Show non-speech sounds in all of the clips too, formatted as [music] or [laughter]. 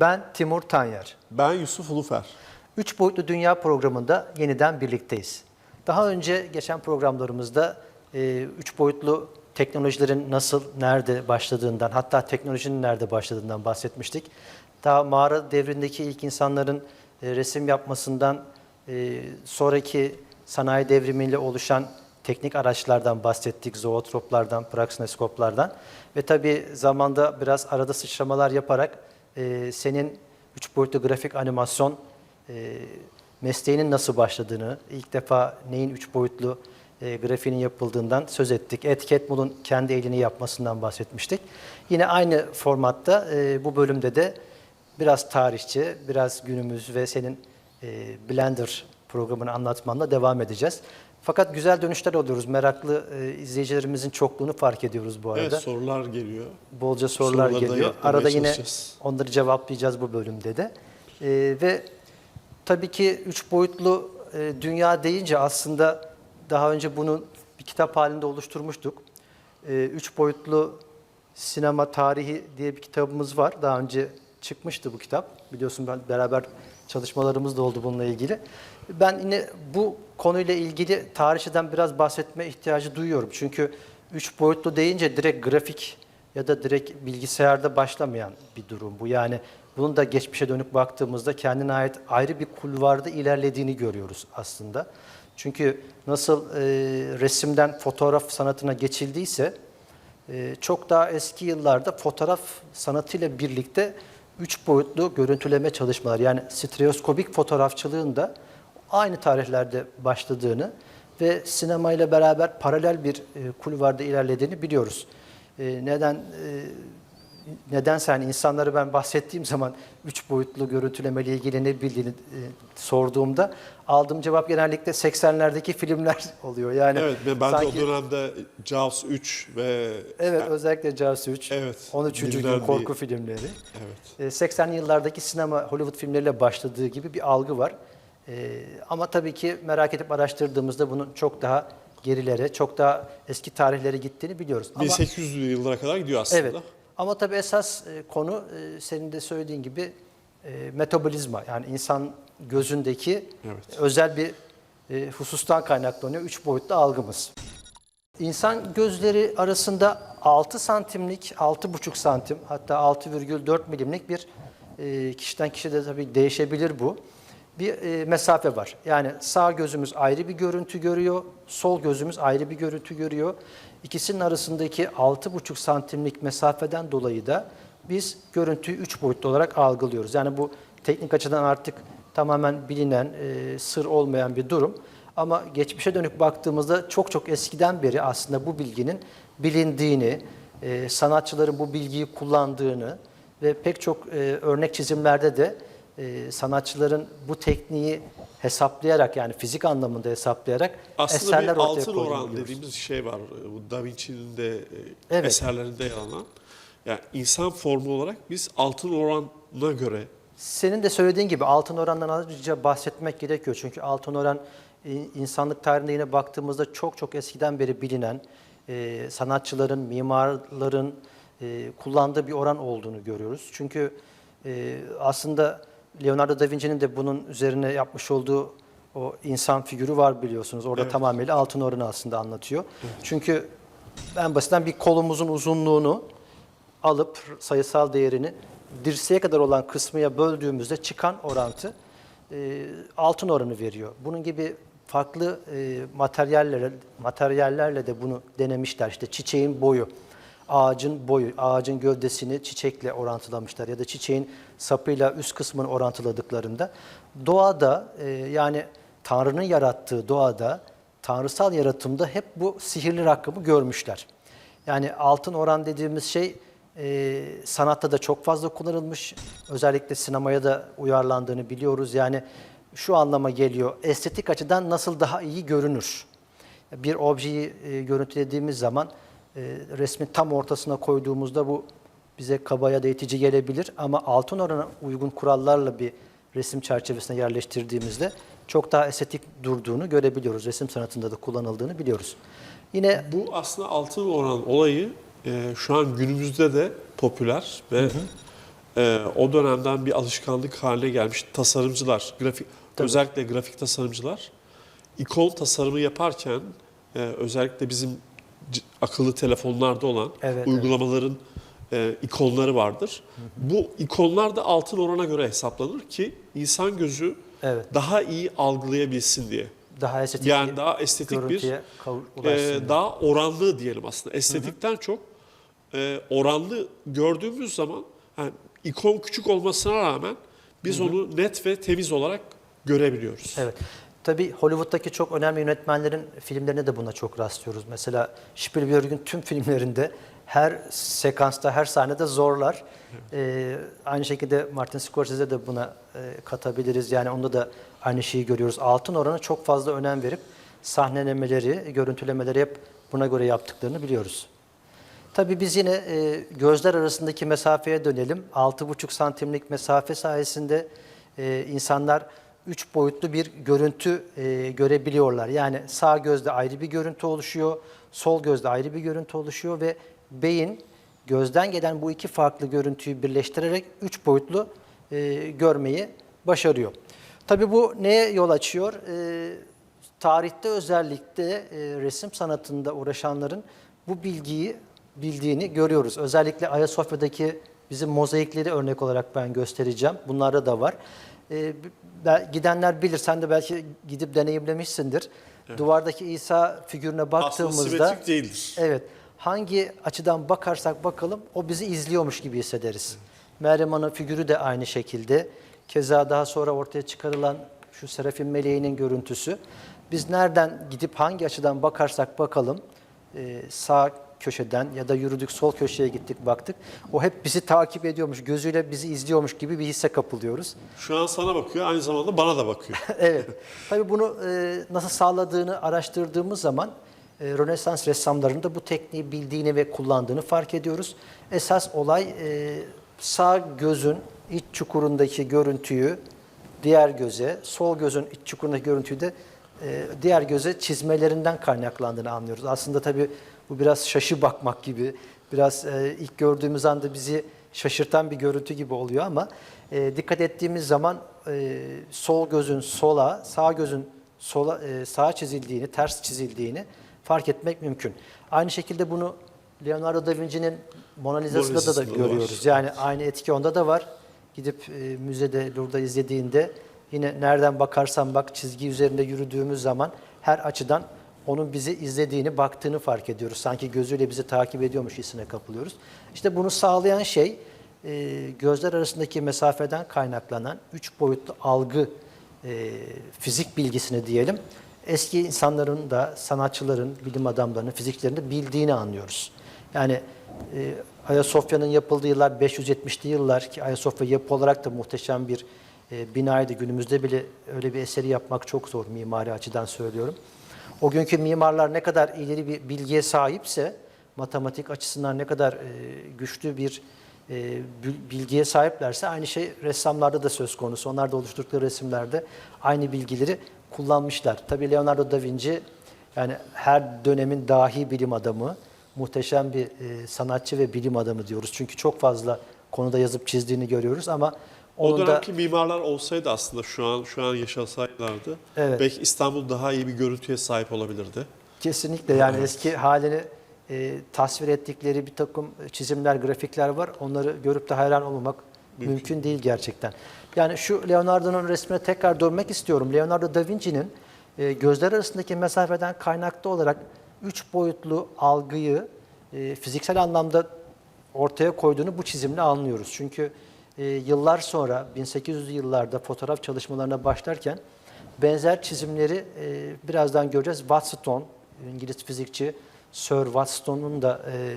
Ben Timur Tanyer. Ben Yusuf Ulufer. Üç Boyutlu Dünya programında yeniden birlikteyiz. Daha önce geçen programlarımızda e, üç boyutlu teknolojilerin nasıl, nerede başladığından, hatta teknolojinin nerede başladığından bahsetmiştik. Daha mağara devrindeki ilk insanların e, resim yapmasından, e, sonraki sanayi devrimiyle oluşan teknik araçlardan bahsettik, zootroplardan, praxineskoplardan ve tabii zamanda biraz arada sıçramalar yaparak e, senin üç boyutlu grafik animasyon e, mesleğinin nasıl başladığını, ilk defa neyin üç boyutlu e, grafiğinin yapıldığından söz ettik. Ed Catmull'un kendi elini yapmasından bahsetmiştik. Yine aynı formatta e, bu bölümde de biraz tarihçi, biraz günümüz ve senin e, Blender programını anlatmanla devam edeceğiz. Fakat güzel dönüşler alıyoruz. Meraklı e, izleyicilerimizin çokluğunu fark ediyoruz bu arada. Evet sorular geliyor. Bolca sorular Soruları da geliyor. Arada yine onları cevaplayacağız bu bölümde de. Ee, ve tabii ki üç boyutlu e, dünya deyince aslında daha önce bunu bir kitap halinde oluşturmuştuk. Ee, üç boyutlu sinema tarihi diye bir kitabımız var. Daha önce çıkmıştı bu kitap. Biliyorsun ben beraber çalışmalarımız da oldu bununla ilgili. Ben yine bu konuyla ilgili tarihçiden biraz bahsetme ihtiyacı duyuyorum. Çünkü üç boyutlu deyince direkt grafik ya da direkt bilgisayarda başlamayan bir durum bu. Yani bunun da geçmişe dönük baktığımızda kendine ait ayrı bir kulvarda ilerlediğini görüyoruz aslında. Çünkü nasıl e, resimden fotoğraf sanatına geçildiyse e, çok daha eski yıllarda fotoğraf sanatıyla birlikte üç boyutlu görüntüleme çalışmalar yani stereoskopik fotoğrafçılığın da aynı tarihlerde başladığını ve sinemayla beraber paralel bir e, kulvarda ilerlediğini biliyoruz. E, neden e, neden sen insanları ben bahsettiğim zaman üç boyutlu görüntüleme ile ilgili ne bildiğini e, sorduğumda aldığım cevap genellikle 80'lerdeki filmler [laughs] oluyor. Yani Evet ve ben sanki- de o dönemde Jaws 3 ve Evet özellikle Jaws 3, Evet, 13. gün bilinen bir- korku filmleri. evet. E, 80'li yıllardaki sinema Hollywood filmleriyle başladığı gibi bir algı var. E, ama tabii ki merak edip araştırdığımızda bunun çok daha gerilere, çok daha eski tarihlere gittiğini biliyoruz. Ama, 1800'lü yıllara kadar gidiyor aslında. evet. Ama tabii esas e, konu e, senin de söylediğin gibi e, metabolizma. Yani insan gözündeki Evet. özel bir husustan kaynaklanıyor. Üç boyutlu algımız. İnsan gözleri arasında 6 santimlik, 6,5 santim hatta 6,4 milimlik bir kişiden kişiye de tabii değişebilir bu. Bir e, mesafe var. Yani sağ gözümüz ayrı bir görüntü görüyor, sol gözümüz ayrı bir görüntü görüyor. İkisinin arasındaki 6,5 santimlik mesafeden dolayı da biz görüntüyü 3 boyutlu olarak algılıyoruz. Yani bu teknik açıdan artık tamamen bilinen, e, sır olmayan bir durum. Ama geçmişe dönük baktığımızda çok çok eskiden beri aslında bu bilginin bilindiğini, e, sanatçıların bu bilgiyi kullandığını ve pek çok e, örnek çizimlerde de e, sanatçıların bu tekniği hesaplayarak yani fizik anlamında hesaplayarak Aslında eserler bir ortaya altın oran dediğimiz şey var. Bu Da Vinci'nin de e, Evet. eserlerinde yer alan. Yani insan formu olarak biz altın oranına göre Senin de söylediğin gibi altın orandan azıcık bahsetmek gerekiyor. Çünkü altın oran e, insanlık tarihine yine baktığımızda çok çok eskiden beri bilinen e, sanatçıların, mimarların e, kullandığı bir oran olduğunu görüyoruz. Çünkü e, aslında Leonardo da Vinci'nin de bunun üzerine yapmış olduğu o insan figürü var biliyorsunuz. Orada Evet. tamamıyla altın oranı aslında anlatıyor. Çünkü en basitten bir kolumuzun uzunluğunu alıp sayısal değerini dirseğe kadar olan kısmıya böldüğümüzde çıkan orantı e, altın oranı veriyor. Bunun gibi farklı e, materyallerle, materyallerle de bunu denemişler. İşte çiçeğin boyu, ağacın boyu, ağacın gövdesini çiçekle orantılamışlar ya da çiçeğin sapıyla üst kısmını orantıladıklarında doğada e, yani Tanrı'nın yarattığı doğada tanrısal yaratımda hep bu sihirli rakamı görmüşler. Yani altın oran dediğimiz şey e, sanatta da çok fazla kullanılmış. Özellikle sinemaya da uyarlandığını biliyoruz. Yani şu anlama geliyor. Estetik açıdan nasıl daha iyi görünür? Bir objeyi e, görüntülediğimiz zaman resmin tam ortasına koyduğumuzda bu bize kaba ya da itici gelebilir. Ama altın orana uygun kurallarla bir resim çerçevesine yerleştirdiğimizde çok daha estetik durduğunu görebiliyoruz. Resim sanatında da kullanıldığını biliyoruz. Yine Bu aslında altın oran olayı e, şu an günümüzde de popüler ve e, o dönemden bir alışkanlık haline gelmiş tasarımcılar, grafik Tabii. özellikle grafik tasarımcılar ikon tasarımı yaparken e, özellikle bizim akıllı telefonlarda olan Evet, uygulamaların e, ikonları vardır. Bu ikonlar da altın orana göre hesaplanır ki insan gözü Evet. daha iyi algılayabilsin diye. Daha estetik Yani daha estetik bir e, daha oranlı diyelim aslında. Estetikten çok e, oranlı gördüğümüz zaman yani ikon küçük olmasına rağmen biz onu net ve temiz olarak görebiliyoruz. Evet. Tabii Hollywood'daki çok önemli yönetmenlerin filmlerine de buna çok rastlıyoruz. Mesela Spielberg'in tüm filmlerinde her sekansta, her sahnede zorlar. Ee, aynı şekilde Martin Scorsese de buna e, katabiliriz. Yani onda da aynı şeyi görüyoruz. Altın oranı çok fazla önem verip sahnelemeleri, görüntülemeleri hep buna göre yaptıklarını biliyoruz. Tabii biz yine e, gözler arasındaki mesafeye dönelim. 6,5 santimlik mesafe sayesinde e, insanlar 3 boyutlu bir görüntü e, görebiliyorlar. Yani sağ gözde ayrı bir görüntü oluşuyor, sol gözde ayrı bir görüntü oluşuyor ve beyin gözden gelen bu iki farklı görüntüyü birleştirerek 3 boyutlu e, görmeyi başarıyor. Tabii bu neye yol açıyor? E, tarihte özellikle e, resim sanatında uğraşanların bu bilgiyi bildiğini görüyoruz. Özellikle Ayasofya'daki bizim mozaikleri örnek olarak ben göstereceğim. Bunlarda da var. E, gidenler bilir, sen de belki gidip deneyimlemişsindir. Duvardaki İsa figürüne Aslında baktığımızda simetrik değildir. Evet. Hangi açıdan bakarsak bakalım o bizi izliyormuş gibi hissederiz. Meryem Ana figürü de aynı şekilde. Keza daha sonra ortaya çıkarılan şu Serafim Meleği'nin görüntüsü. Biz nereden gidip hangi açıdan bakarsak bakalım e, sağ köşeden ya da yürüdük sol köşeye gittik baktık. O hep bizi takip ediyormuş, gözüyle bizi izliyormuş gibi bir hisse kapılıyoruz. Şu an sana bakıyor, aynı zamanda bana da bakıyor. [laughs] evet. Tabii bunu e, nasıl sağladığını araştırdığımız zaman e, Rönesans ressamlarının da bu tekniği bildiğini ve kullandığını fark ediyoruz. Esas olay e, sağ gözün iç çukurundaki görüntüyü diğer göze, sol gözün iç çukurundaki görüntüyü de e, diğer göze çizmelerinden kaynaklandığını anlıyoruz. Aslında tabii bu biraz şaşı bakmak gibi, biraz e, ilk gördüğümüz anda bizi şaşırtan bir görüntü gibi oluyor ama e, dikkat ettiğimiz zaman e, sol gözün sola, sağ gözün sola e, sağa çizildiğini, ters çizildiğini fark etmek mümkün. Aynı şekilde bunu Leonardo da Vinci'nin Mona Lisa'sında da, da görüyoruz. var. Yani aynı etki onda da var. Gidip e, müzede Louvre'da izlediğinde yine nereden bakarsan bak çizgi üzerinde yürüdüğümüz zaman her açıdan onun bizi izlediğini, baktığını fark ediyoruz. Sanki gözüyle bizi takip ediyormuş hissine kapılıyoruz. İşte bunu sağlayan şey e, gözler arasındaki mesafeden kaynaklanan üç boyutlu algı e, fizik bilgisini diyelim. Eski insanların da sanatçıların, bilim adamlarının, fizikçilerin bildiğini anlıyoruz. Yani e, Ayasofya'nın yapıldığı yıllar 570'li yıllar ki Ayasofya yapı olarak da muhteşem bir e, binaydı. Günümüzde bile öyle bir eseri yapmak çok zor mimari açıdan söylüyorum. O günkü mimarlar ne kadar ileri bir bilgiye sahipse, matematik açısından ne kadar e, güçlü bir e, bil- bilgiye sahiplerse aynı şey ressamlarda da söz konusu. Onlar da oluşturdukları resimlerde aynı bilgileri kullanmışlar. Tabii Leonardo da Vinci yani her dönemin dahi bilim adamı, muhteşem bir e, sanatçı ve bilim adamı diyoruz. Çünkü çok fazla konuda yazıp çizdiğini görüyoruz ama O onun da dönemki mimarlar olsaydı aslında şu an şu an yaşasaylardı Evet. belki İstanbul daha iyi bir görüntüye sahip olabilirdi. Kesinlikle yani eski halini e, tasvir ettikleri bir takım çizimler, grafikler var. Onları görüp de hayran olmamak mümkün, değil gerçekten. Yani şu Leonardo'nun resmine tekrar dönmek istiyorum. Leonardo da Vinci'nin e, gözler arasındaki mesafeden kaynaklı olarak üç boyutlu algıyı e, fiziksel anlamda ortaya koyduğunu bu çizimle anlıyoruz. Çünkü e, yıllar sonra 1800'lü yıllarda fotoğraf çalışmalarına başlarken benzer çizimleri e, birazdan göreceğiz. Watson, İngiliz fizikçi Sir Watson'un da e,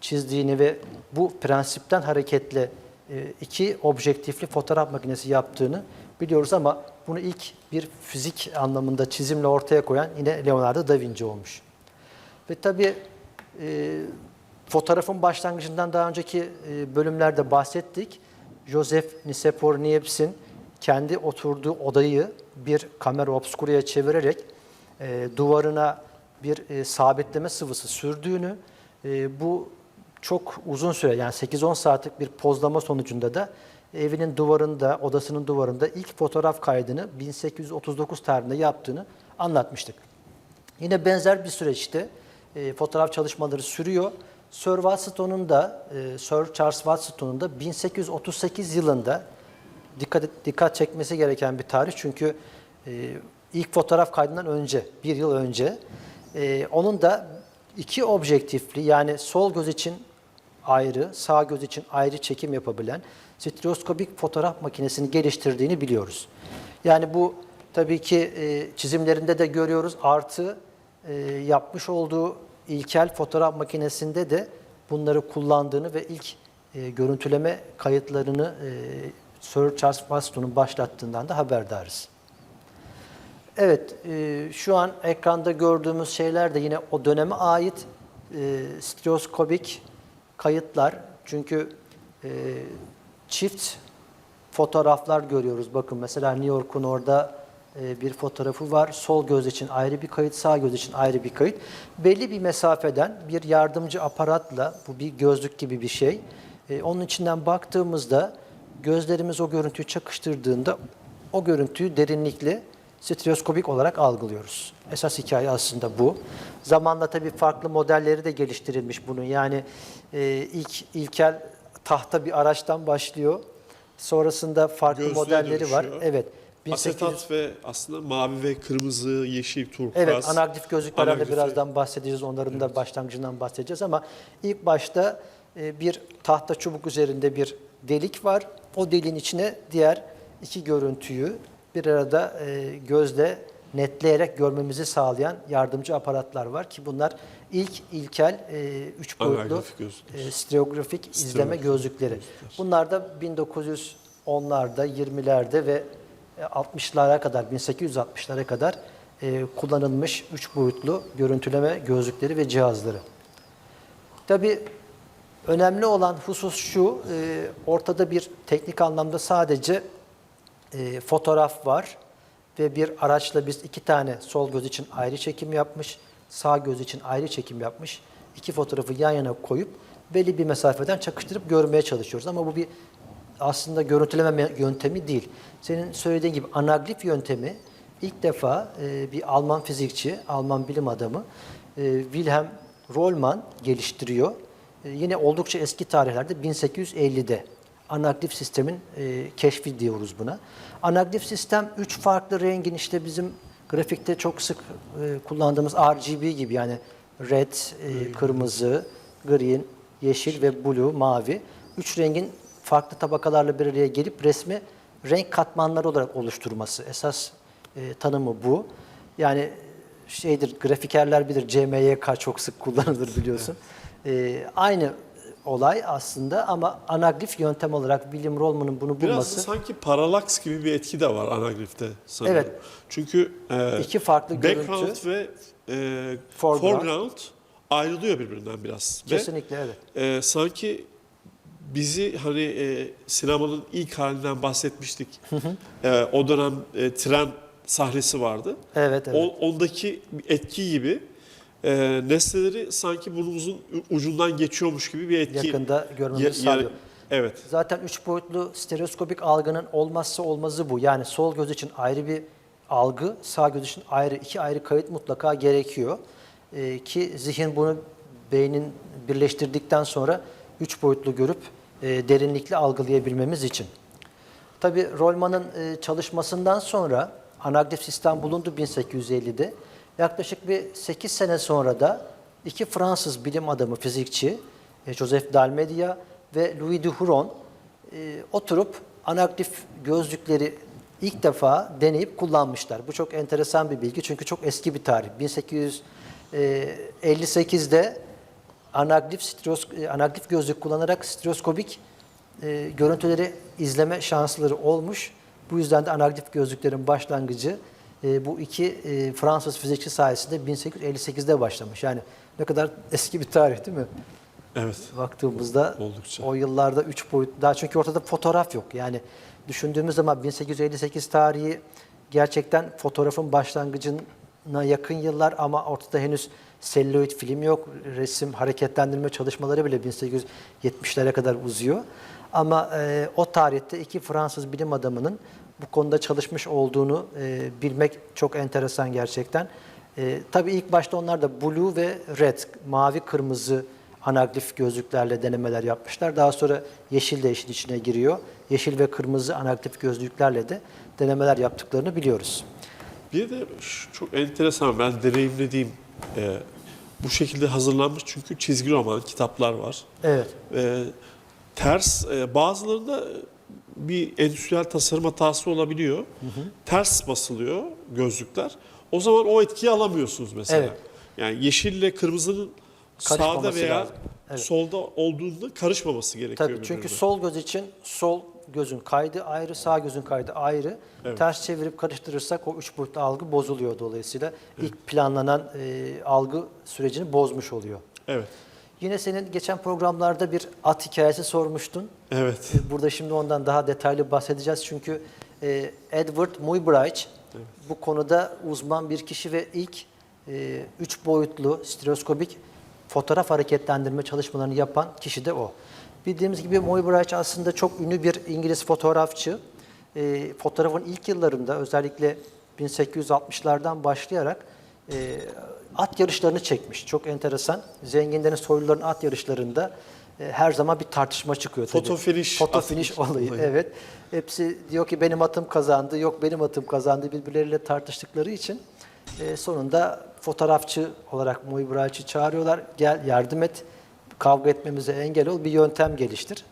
çizdiğini ve bu prensipten hareketle e, iki objektifli fotoğraf makinesi yaptığını biliyoruz ama bunu ilk bir fizik anlamında çizimle ortaya koyan yine Leonardo da Vinci olmuş. Ve tabii e, fotoğrafın başlangıcından daha önceki e, bölümlerde bahsettik. Joseph Nicephore Niepce'in kendi oturduğu odayı bir kamera obscura'ya çevirerek e, duvarına bir e, sabitleme sıvısı sürdüğünü, e, bu çok uzun süre yani 8-10 saatlik bir pozlama sonucunda da evinin duvarında, odasının duvarında ilk fotoğraf kaydını 1839 tarihinde yaptığını anlatmıştık. Yine benzer bir süreçte e, fotoğraf çalışmaları sürüyor. Sir Watson'un da, e, Sir Charles Watson'un da 1838 yılında dikkat dikkat çekmesi gereken bir tarih çünkü e, ilk fotoğraf kaydından önce, bir yıl önce, e, onun da iki objektifli yani sol göz için ayrı, sağ göz için ayrı çekim yapabilen stereoskopik fotoğraf makinesini geliştirdiğini biliyoruz. Yani bu tabii ki çizimlerinde de görüyoruz. Artı yapmış olduğu ilkel fotoğraf makinesinde de bunları kullandığını ve ilk e, görüntüleme kayıtlarını e, Sir Charles Waston'un başlattığından da haberdarız. Evet, e, şu an ekranda gördüğümüz şeyler de yine o döneme ait e, stereoskopik kayıtlar. Çünkü e, çift fotoğraflar görüyoruz. Bakın mesela New York'un orada bir fotoğrafı var. Sol göz için ayrı bir kayıt, sağ göz için ayrı bir kayıt. Belli bir mesafeden bir yardımcı aparatla, bu bir gözlük gibi bir şey. E, onun içinden baktığımızda gözlerimiz o görüntüyü çakıştırdığında o görüntüyü derinlikli stereoskopik olarak algılıyoruz. Esas hikaye aslında bu. Zamanla tabii farklı modelleri de geliştirilmiş bunun. Yani e, ilk ilkel tahta bir araçtan başlıyor. Sonrasında farklı Gözlüğe modelleri var. dönüşüyor. Evet. Asetat ve aslında mavi ve kırmızı, yeşil, turkuaz. Evet, anaktif gözlüklerden de birazdan bahsedeceğiz. Onların evet. da başlangıcından bahsedeceğiz ama ilk başta e, bir tahta çubuk üzerinde bir delik var. O deliğin içine diğer iki görüntüyü bir arada e, gözle netleyerek görmemizi sağlayan yardımcı aparatlar var ki bunlar ilk ilkel e, üç boyutlu e, stereografik izleme gözlükleri. Bunlar da 1910'larda, 20'lerde ve 60'lara kadar, 1860'lara kadar e, kullanılmış üç boyutlu görüntüleme gözlükleri ve cihazları. Tabii önemli olan husus şu, e, ortada bir teknik anlamda sadece e, fotoğraf var ve bir araçla biz iki tane sol göz için ayrı çekim yapmış, sağ göz için ayrı çekim yapmış. İki fotoğrafı yan yana koyup belli bir mesafeden çakıştırıp görmeye çalışıyoruz. Ama bu bir aslında görüntüleme yöntemi değil. Senin söylediğin gibi anaglif yöntemi ilk defa e, bir Alman fizikçi, Alman bilim adamı e, Wilhelm Rollmann geliştiriyor. E, yine oldukça eski tarihlerde 1850'de anaglif sistemin e, keşfi diyoruz buna. Anaglif sistem üç farklı rengin işte bizim grafikte çok sık e, kullandığımız RGB gibi yani red, e, kırmızı, green, yeşil ve blue, mavi. Üç rengin farklı tabakalarla bir araya gelip resmi renk katmanları olarak oluşturması. Esas e, tanımı bu. Yani şeydir, grafikerler bilir, CMYK çok sık kullanılır biliyorsun. E, aynı olay aslında ama anaglif yöntem olarak William Rollman'ın bunu Biraz bulması da sanki paralaks gibi bir etki de var anagrifte sanırım. Evet. Çünkü e, İki farklı background görüntü. ve e, Foreground. foreground. ayrılıyor birbirinden biraz. Ve, kesinlikle evet. e, sanki bizi hani e, sinemanın ilk halinden bahsetmiştik. E, o dönem e, tren sahnesi vardı. Evet, evet. O, ondaki etki gibi e, nesneleri sanki burnumuzun ucundan geçiyormuş gibi bir etki. Yakında görmemizi Ya- sağlıyor. Evet. Zaten üç boyutlu stereoskopik algının olmazsa olmazı bu. Yani sol göz için ayrı bir algı, sağ göz için ayrı iki ayrı kayıt mutlaka gerekiyor. Ee, ki zihin bunu beynin birleştirdikten sonra üç boyutlu görüp e, derinlikli algılayabilmemiz için. Tabii Rollman'ın e, çalışmasından sonra anagrif sistem bulundu 1850'de. Yaklaşık bir 8 sene sonra da iki Fransız bilim adamı, fizikçi, e, Joseph Dalmedia ve Louis Duhuron e, oturup anagrif gözlükleri ilk defa deneyip kullanmışlar. Bu çok enteresan bir bilgi çünkü çok eski bir tarih. 1858'de anaglif, e, anaglif gözlük kullanarak stereoskopik e, görüntüleri izleme şansları olmuş. Bu yüzden de anaglif gözlüklerin başlangıcı e, bu iki e, Fransız fizikçi sayesinde 1858'de başlamış. Yani ne kadar [laughs] eski bir tarih değil mi? Evet. Baktığımızda Oldukça. o yıllarda üç boyut daha çünkü ortada fotoğraf yok. Yani düşündüğümüz zaman 1858 tarihi gerçekten fotoğrafın başlangıcın yakın yıllar ama ortada henüz selüloid film yok. Resim hareketlendirme çalışmaları bile 1870'lere kadar uzuyor. Ama e, o tarihte iki Fransız bilim adamının bu konuda çalışmış olduğunu e, bilmek çok enteresan gerçekten. E, tabii ilk başta onlar da blue ve red, mavi kırmızı anaglif gözlüklerle denemeler yapmışlar. Daha sonra yeşil de işin içine giriyor. Yeşil ve kırmızı anaglif gözlüklerle de denemeler yaptıklarını biliyoruz. Bir de çok enteresan ben deneyimlediğim e, bu şekilde hazırlanmış çünkü çizgi roman kitaplar var. Evet. E, ters e, bazılarında bir endüstriyel tasarım hatası olabiliyor. Ters basılıyor gözlükler. O zaman o etkiyi alamıyorsunuz mesela. Evet. Yani yeşille kırmızının sağda veya lazım. Evet. solda olduğunda karışmaması gerekiyor. Tabii çünkü birbirine. sol göz için sol gözün kaydı ayrı, sağ gözün kaydı ayrı. Evet. Ters çevirip karıştırırsak o üç boyutlu algı bozuluyor dolayısıyla. ilk planlanan e, algı sürecini bozmuş oluyor. Evet. Yine senin geçen programlarda bir at hikayesi sormuştun. Evet. E, Burada şimdi ondan daha detaylı bahsedeceğiz çünkü e, Edward Muybridge bu konuda uzman bir kişi ve ilk e, üç boyutlu stereoskopik fotoğraf hareketlendirme çalışmalarını yapan kişi de o. Bildiğimiz gibi Muybridge aslında çok ünlü bir İngiliz fotoğrafçı. E, fotoğrafın ilk yıllarında özellikle 1860'lardan başlayarak e, at yarışlarını çekmiş. Çok enteresan. Zenginlerin, soyluların at yarışlarında e, her zaman bir tartışma çıkıyor. tabii. Foto finish Foto finish [laughs] olayı. olayı. Evet. Hepsi diyor ki benim atım kazandı, yok benim atım kazandı birbirleriyle tartıştıkları için e, sonunda fotoğrafçı olarak Muibraç'ı çağırıyorlar. Gel yardım et, kavga etmemize engel ol, bir yöntem geliştir.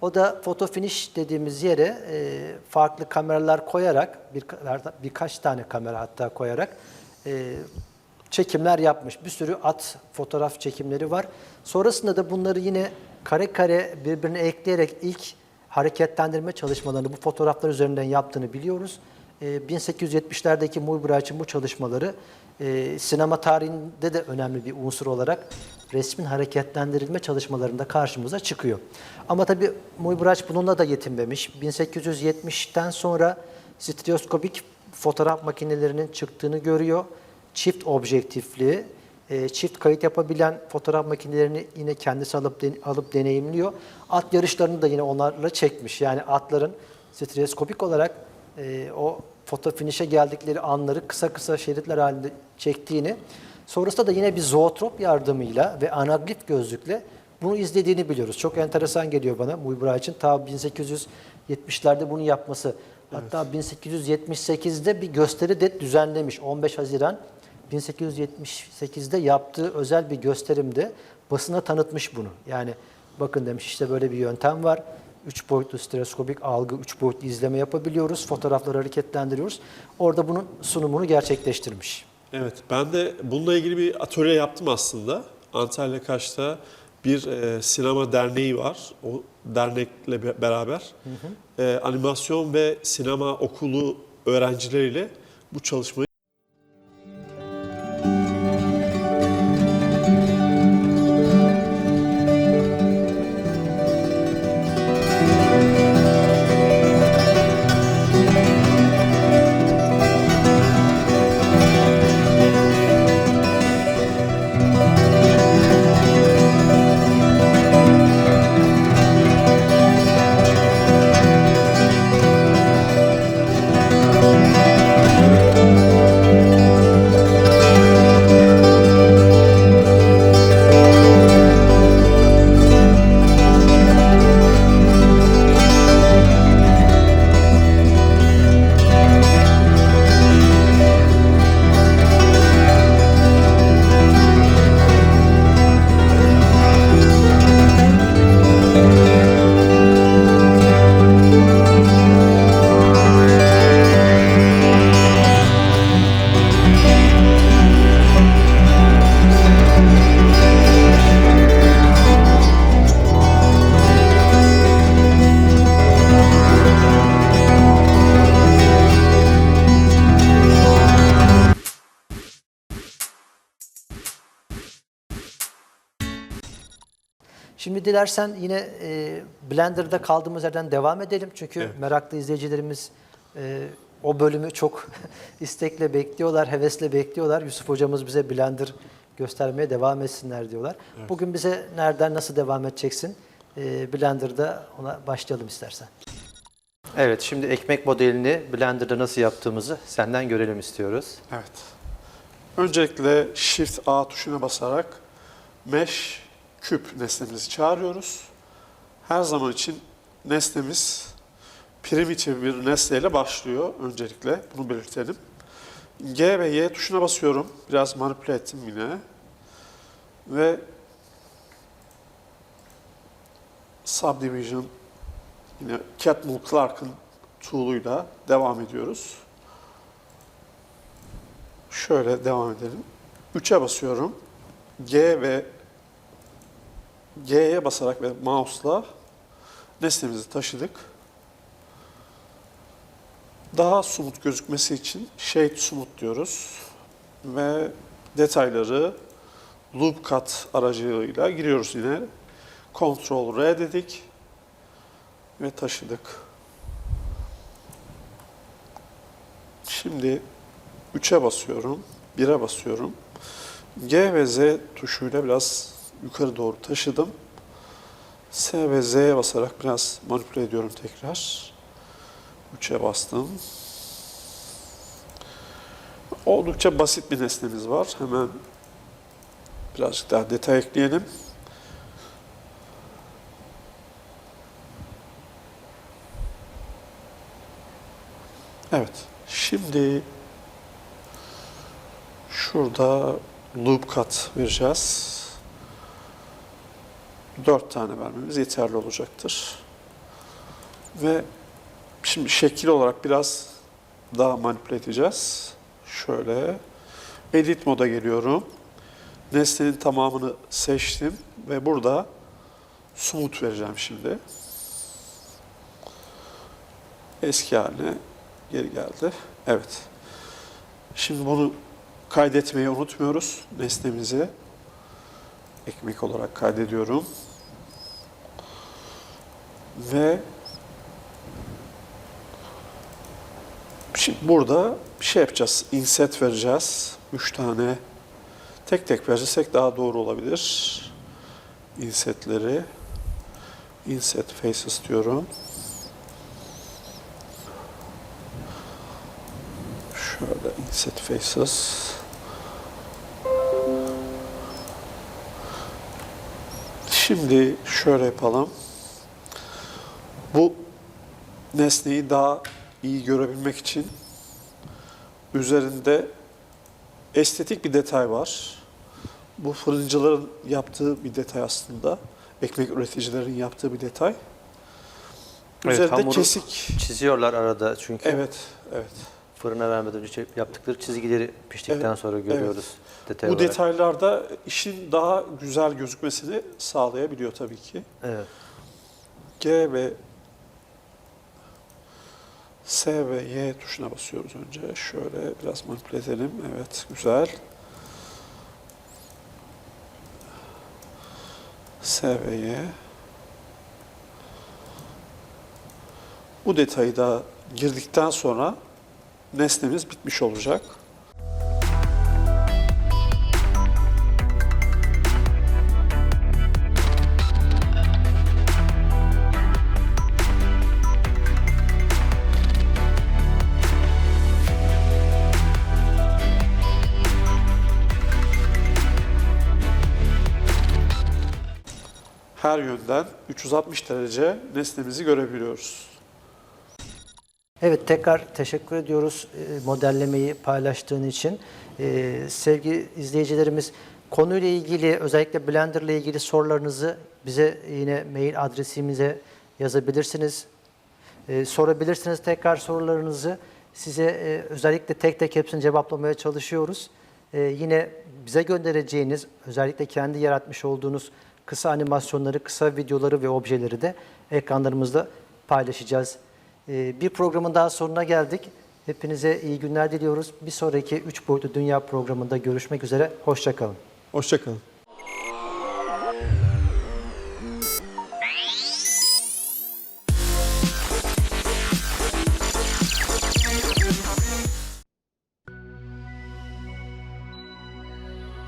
O da foto finish dediğimiz yere e, farklı kameralar koyarak, bir, birkaç tane kamera hatta koyarak e, çekimler yapmış. Bir sürü at fotoğraf çekimleri var. Sonrasında da bunları yine kare kare birbirine ekleyerek ilk hareketlendirme çalışmalarını bu fotoğraflar üzerinden yaptığını biliyoruz. Ee, 1870'lerdeki Muybridge'ın bu çalışmaları e, sinema tarihinde de önemli bir unsur olarak resmin hareketlendirilme çalışmalarında karşımıza çıkıyor. Ama tabii Muybridge bununla da yetinmemiş. 1870'ten sonra stereoskopik fotoğraf makinelerinin çıktığını görüyor çift objektifli, e, çift kayıt yapabilen fotoğraf makinelerini yine kendisi alıp alıp deneyimliyor. At yarışlarını da yine onlarla çekmiş. Yani atların stereoskopik olarak e, o foto finish'e geldikleri anları kısa kısa şeritler halinde çektiğini, sonrasında da yine bir zootrop yardımıyla ve anaglif gözlükle bunu izlediğini biliyoruz. Çok enteresan geliyor bana Muybridge'in ta 1870'lerde bunu yapması. Hatta 1878'de bir gösteri de düzenlemiş. 15 Haziran 1878'de yaptığı özel bir gösterimde basına tanıtmış bunu. Yani bakın demiş işte böyle bir yöntem var. Üç boyutlu stereoskopik algı, üç boyutlu izleme yapabiliyoruz. Fotoğrafları hareketlendiriyoruz. Orada bunun sunumunu gerçekleştirmiş. Evet, ben de bununla ilgili bir atölye yaptım aslında. Antalya Kaş'ta bir e, sinema derneği var. O dernekle be- beraber e, animasyon ve sinema okulu öğrencileriyle bu çalışmayı Şimdi dilersen yine e, Blender'da kaldığımız yerden devam edelim. Çünkü Evet. meraklı izleyicilerimiz e, o bölümü çok [laughs] istekle bekliyorlar, hevesle bekliyorlar. Yusuf hocamız bize Blender göstermeye devam etsinler diyorlar. Bugün bize nereden nasıl devam edeceksin? Ee, Blender'da ona başlayalım istersen. Evet, şimdi ekmek modelini Blender'da nasıl yaptığımızı senden görelim istiyoruz. Evet. Öncelikle Shift A tuşuna basarak Mesh küp nesnemizi çağırıyoruz. Her zaman için nesnemiz primitif bir nesneyle başlıyor öncelikle. Bunu belirtelim. G ve Y tuşuna basıyorum. Biraz manipüle ettim yine. Ve Subdivision yine Catmull Clark'ın tool'uyla devam ediyoruz. Şöyle devam edelim. 3'e basıyorum. G ve G'ye basarak ve mouse'la nesnemizi taşıdık. Daha somut gözükmesi için Shade Smooth diyoruz. Ve detayları Loop Cut aracılığıyla giriyoruz yine. Ctrl R dedik ve taşıdık. Şimdi 3'e basıyorum, 1'e basıyorum. G ve Z tuşuyla biraz yukarı doğru taşıdım. S ve Z'ye basarak biraz manipüle ediyorum tekrar. 3'e bastım. Oldukça basit bir nesnemiz var. Hemen birazcık daha detay ekleyelim. Evet. Şimdi Şurada loop cut vereceğiz. Dört tane vermemiz yeterli olacaktır. Ve şimdi şekil olarak biraz daha manipüle edeceğiz. Şöyle edit moda geliyorum. Nesnenin tamamını seçtim ve burada smooth vereceğim şimdi. Eski haline geri geldi. Evet. Şimdi bunu kaydetmeyi unutmuyoruz nesnemizi. Ekmek olarak kaydediyorum. Ve şimdi burada bir şey yapacağız. Inset vereceğiz. Üç tane tek tek verirsek daha doğru olabilir. Insetleri. Inset faces diyorum. Şöyle inset faces. Şimdi şöyle yapalım. Nesneyi daha iyi görebilmek için üzerinde estetik bir detay var. Bu fırıncıların yaptığı bir detay aslında. Ekmek üreticilerin yaptığı bir detay. Evet, Üzerinde kesik. Çiziyorlar arada çünkü Evet, evet. fırına vermeden önce yaptıkları çizgileri piştikten Evet, sonra görüyoruz detay Bu olarak. detaylarda işin daha güzel gözükmesini sağlayabiliyor tabii ki. Evet. G ve S ve Y tuşuna basıyoruz önce. Şöyle biraz manipüle edelim. Evet, güzel. S ve Y. Bu detayı da girdikten sonra nesnemiz bitmiş olacak. Her yönden 360 derece nesnemizi görebiliyoruz. Evet tekrar teşekkür ediyoruz e, modellemeyi paylaştığın için. E, sevgili izleyicilerimiz konuyla ilgili özellikle Blender ile ilgili sorularınızı bize yine mail adresimize yazabilirsiniz. E, sorabilirsiniz tekrar sorularınızı. Size e, özellikle tek tek hepsini cevaplamaya çalışıyoruz. Yine bize göndereceğiniz özellikle kendi yaratmış olduğunuz kısa animasyonları, kısa videoları ve objeleri de ekranlarımızda paylaşacağız. Ee, Bir programın daha sonuna geldik. Hepinize iyi günler diliyoruz. Bir sonraki 3 boyutlu dünya programında görüşmek üzere. Hoşçakalın. Hoşçakalın.